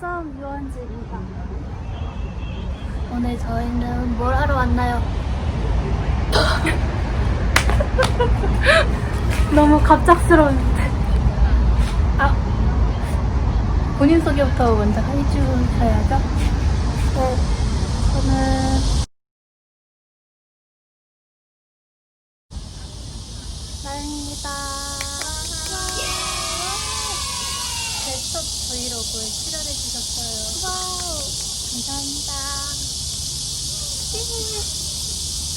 뚝섬 유원지입니다. 오늘 저희는 뭘 하러 왔나요? 너무 갑작스러운데. 아, 본인 소개부터 먼저 해주 제첫 브이로그에 출연해 주셨어요. 와우. 감사합니다.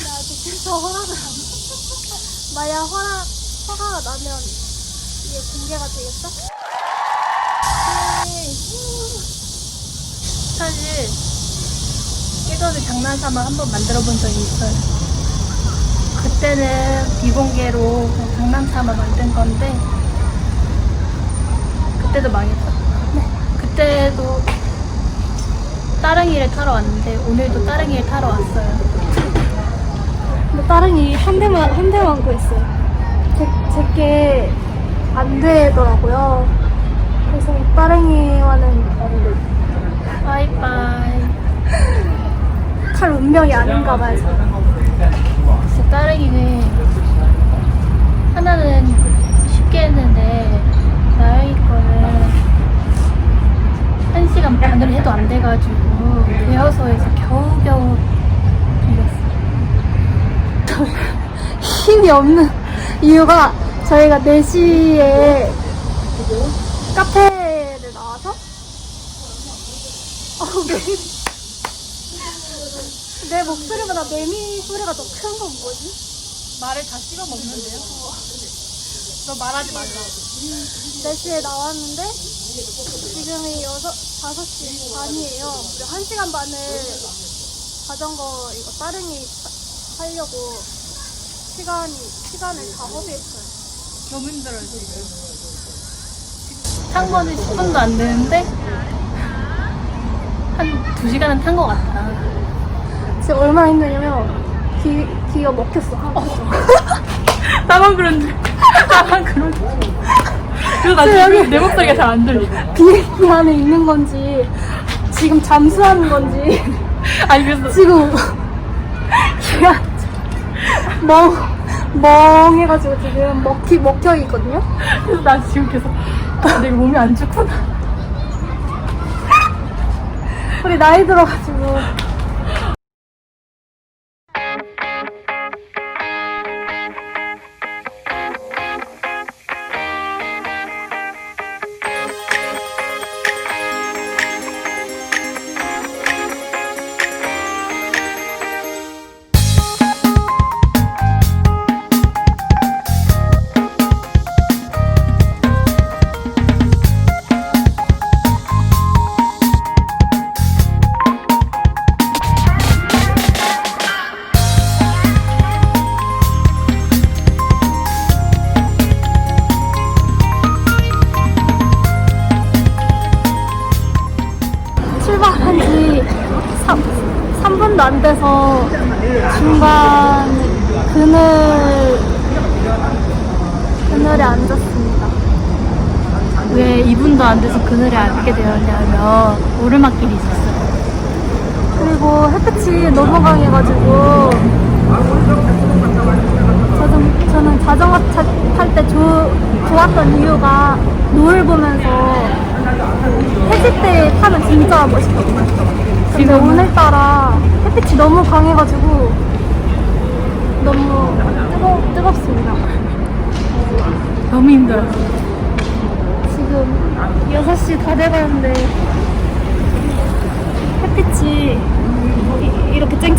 나 아직 진짜 허락을 안. 만약 허락, 허가가 나면 이게 공개가 되겠어? 네. 사실 예전에 장난삼아 한번 만들어 본 적이 있어요. 그때는 비공개로 그냥 장난삼아 만든 건데 그때도 망했어. 네. 그때도 따릉이를 타러 왔는데 오늘도 따릉이를 타러 왔어요. 근데 따릉이 한 대만 한 대만 구했어요. 제 제게 안 되더라고요. 그래서 따릉이와는. 바이바이. 칼 운명이 아닌가 봐요. 진짜 따릉이는 하나는 쉽게 했는데 나영이 거는 반을 해도 안 돼가지고 대여소에서 겨우겨우 빌렸어요. 힘이 없는 이유가 저희가 4시에 카페를 나와서 어우, 매미. 내 목소리보다 매미 소리가 더 큰 건 뭐지? 말을 다 씹어 먹는데요? 너 말하지 말라. 4시에 나왔는데 지금이 6, 5시 반이에요. 우리 1시간 반을 자전거 이거 따릉이 타- 타려고 시간이, 시간을 다 허비했어요. 너무 힘들어요, 지금. 탄 거는 10분도 안 되는데 한 2시간은 탄 것 같다. 지금 얼마나 힘드냐면 귀, 귀가 먹혔어. 나만 그런지. 나만 그런지. 그래서 나저 지금 내 목소리가 잘 안 들려. 비행기 안에 있는 건지 지금 잠수하는 건지 아니, 그래서 지금 멍 멍해가지고 지금 먹히 먹혀 있거든요. 그래서 나 지금 계속 아, 내 몸이 안 좋구나. 우리 나이 들어가지고 3, 분도 안 돼서 중간 그늘 그늘에 앉았습니다. 왜 2분도 안 돼서 그늘에 앉게 되었냐면 오르막길이 있었어요. 그리고 햇빛이 너무 강해가지고 저는, 저는 자전거 탈때 좋았던 이유가 노을 보면서 해질 때 타면 진짜 멋있거든요. 근데? 오늘따라 햇빛이 너무 강해가지고 너무 뜨거, 뜨겁습니다. 너무 힘들어요. 지금 6시 다 돼가는데 햇빛이 이- 이렇게 쨍쨍합니다.